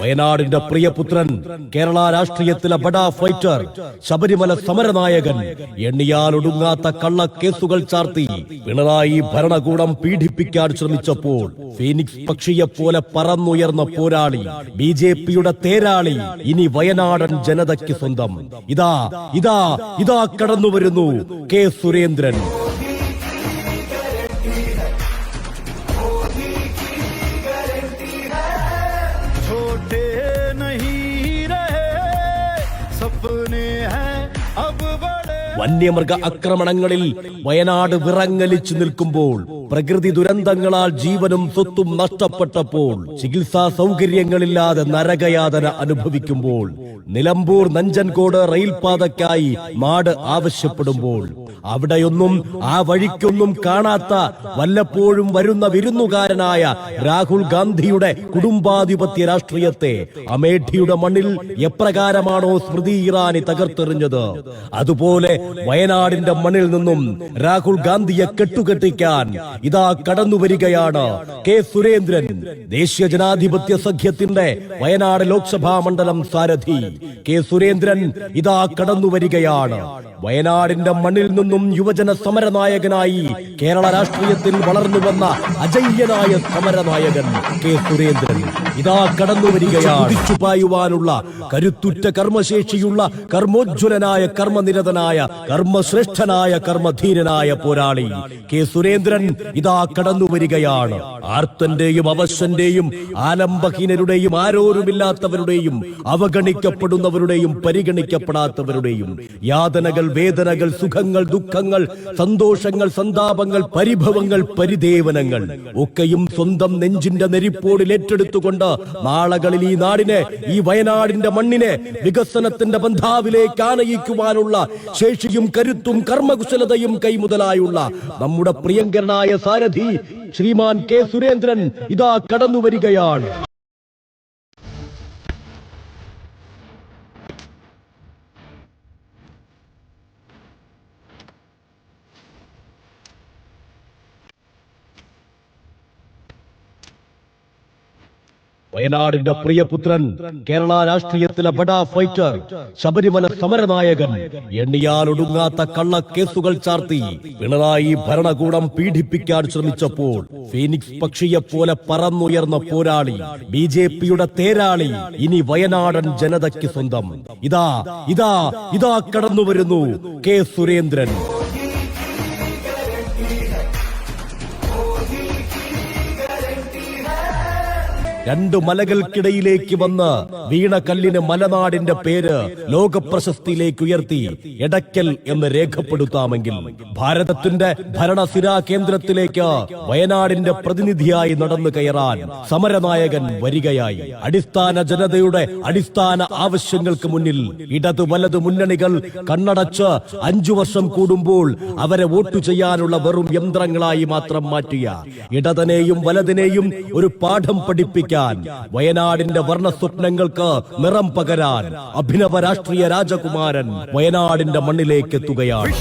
വയനാടിന്റെ പ്രിയപുത്രൻ കേരള രാഷ്ട്രീയത്തിലെ ബഡാ ഫൈറ്റർ ശബരിമല സമരനായകൻ എണ്ണിയാൽ ഒടുങ്ങാത്ത കള്ള കേസുകൾ ചാർത്തി പിണറായി ഭരണകൂടം പീഡിപ്പിക്കാൻ ശ്രമിച്ചപ്പോൾ ഫീനിക്സ് പക്ഷിയെ പോലെ പറന്നുയർന്ന പോരാളി ബി ജെ പിയുടെ തേരാളി ഇനി വയനാടൻ ജനതയ്ക്ക് സ്വന്തം. ഇതാ ഇതാ ഇതാ കടന്നു വരുന്നു കെ സുരേന്ദ്രൻ. വന്യമൃഗ ആക്രമണങ്ങളിൽ വയനാട് വിറങ്ങലിച്ചു നിൽക്കുമ്പോൾ പ്രകൃതി ദുരന്തങ്ങളാൽ ജീവനും സ്വത്തും നഷ്ടപ്പെട്ടപ്പോൾ ചികിത്സാ സൗകര്യങ്ങളില്ലാതെ നരകയാതന അനുഭവിക്കുമ്പോൾ നിലമ്പൂർ നഞ്ചൻകോട് റെയിൽപാതയ്ക്കായി മാട് ആവശ്യപ്പെടുമ്പോൾ അവിടെയൊന്നും ആ വഴിക്കൊന്നും കാണാത്ത വല്ലപ്പോഴും വരുന്ന വിരുന്നുകാരനായ രാഹുൽ ഗാന്ധിയുടെ കുടുംബാധിപത്യ രാഷ്ട്രീയത്തെ അമേഠിയുടെ മണ്ണിൽ എപ്രകാരമാണോ സ്മൃതി ഇറാനി തകർത്തെറിഞ്ഞത്? അതുപോലെ വയനാടിന്റെ മണ്ണിൽ നിന്നും രാഹുൽ ഗാന്ധിയെ കെട്ടുകെട്ടിക്കാൻ ഇതാ കടന്നു വരികയാണ് കെ സുരേന്ദ്രൻ. ദേശീയ ജനാധിപത്യ സഖ്യത്തിന്റെ വയനാട് ലോക്സഭാ മണ്ഡലം സാരഥി. കെ സുരേന്ദ്രൻ ഇതാ കടന്നു വരികയാണ്. വയനാടിന്റെ മണ്ണിൽ നിന്നും യുവജന സമരനായകനായി കേരള രാഷ്ട്രീയത്തിൽ വളർന്നു വന്ന അജയ്യനായ സമരനായകൻ കെ സുരേന്ദ്രൻ. ഇതാ കടന്നു വരികയാണ്. പായുവാനുള്ള കരുത്തുറ്റ കർമ്മശേഷിയുള്ള കർമ്മോജ്വലനായ കർമ്മനിരതനായ കർമ്മശ്രേഷ്ഠനായ കർമ്മധീരനായ പോരാളി കെ സുരേന്ദ്രൻ ഇതാ കടന്നു വരികയാണ്. ആർത്തന്റെയും അവശന്റെയും ആലംബഹീനരുടെയും ആരോരുമില്ലാത്തവരുടെയും അവഗണിക്കപ്പെടുന്നവരുടെയും പരിഗണിക്കപ്പെടാത്തവരുടെയും യാതനകൾ വേദനകൾ സുഖങ്ങൾ ദുഃഖങ്ങൾ സന്തോഷങ്ങൾ സന്താപങ്ങൾ പരിഭവങ്ങൾ പരിദേവനങ്ങൾ ഒക്കെയും സ്വന്തം നെഞ്ചിന്റെ നെരിപ്പോടിൽ ഏറ്റെടുത്തുകൊണ്ട് നാളകളിൽ ഈ നാടിനെ ഈ വയനാടിന്റെ മണ്ണിനെ വികസനത്തിന്റെ ബന്ധാവിലേക്ക് ആനയിക്കുവാനുള്ള ശേഷിയും കരുത്തും കർമ്മകുശലതയും കൈമുതലായുള്ള നമ്മുടെ പ്രിയങ്കരനായ സാരഥി ശ്രീമാൻ കെ സുരേന്ദ്രൻ ഇതാ കടന്നു വരികയാണ് വയനാടിന്റെ പ്രിയപുത്രൻ കേരള രാഷ്ട്രീയത്തിലെ ബഡാ ഫൈറ്റർ ശബരിമല സമരനായകൻ. എണ്ണിയാൽ ഒടുങ്ങാത്ത കള്ളക്കേസുകൾ ചാർത്തി പിണറായി ഭരണകൂടം പീഡിപ്പിക്കാൻ ശ്രമിച്ചപ്പോൾ ഫീനിക്സ് പക്ഷിയെ പോലെ പറന്നുയർന്ന പോരാളി ബി ജെ പിയുടെ തേരാളി ഇനി വയനാടൻ ജനതയ്ക്ക് സ്വന്തം. ഇതാ ഇതാ ഇതാ കടന്നു വരുന്നു കെ സുരേന്ദ്രൻ. രണ്ടു മലകൾക്കിടയിലേക്ക് വന്ന് വീണ കല്ലിന് മലനാടിന്റെ പേര് ലോക പ്രശസ്തിയിലേക്ക് ഉയർത്തി എടക്കൽ എന്ന് രേഖപ്പെടുത്താമെങ്കിൽ ഭാരതത്തിന്റെ ഭരണസിരാ കേന്ദ്രത്തിലേക്ക് വയനാടിന്റെ പ്രതിനിധിയായി നടന്നു കയറാൻ സമരനായകൻ വരികയായി. അടിസ്ഥാന ജനതയുടെ അടിസ്ഥാന ആവശ്യങ്ങൾക്ക് മുന്നിൽ ഇടതു വലതു മുന്നണികൾ കണ്ണടച്ച് അഞ്ചു വർഷം കൂടുമ്പോൾ അവരെ വോട്ടു ചെയ്യാനുള്ള വെറും യന്ത്രങ്ങളായി മാത്രം മാറ്റിയ. ഇടതനെയും വലതിനെയും ഒരു പാഠം പഠിപ്പിക്കാൻ വയനാടിന്റെ വർണ സ്വപ്നങ്ങൾക്ക് നിറം പകരാൻ അഭിനവ രാഷ്ട്രീയ രാജകുമാരൻ വയനാടിന്റെ മണ്ണിലേക്ക് എത്തുകയാണ്.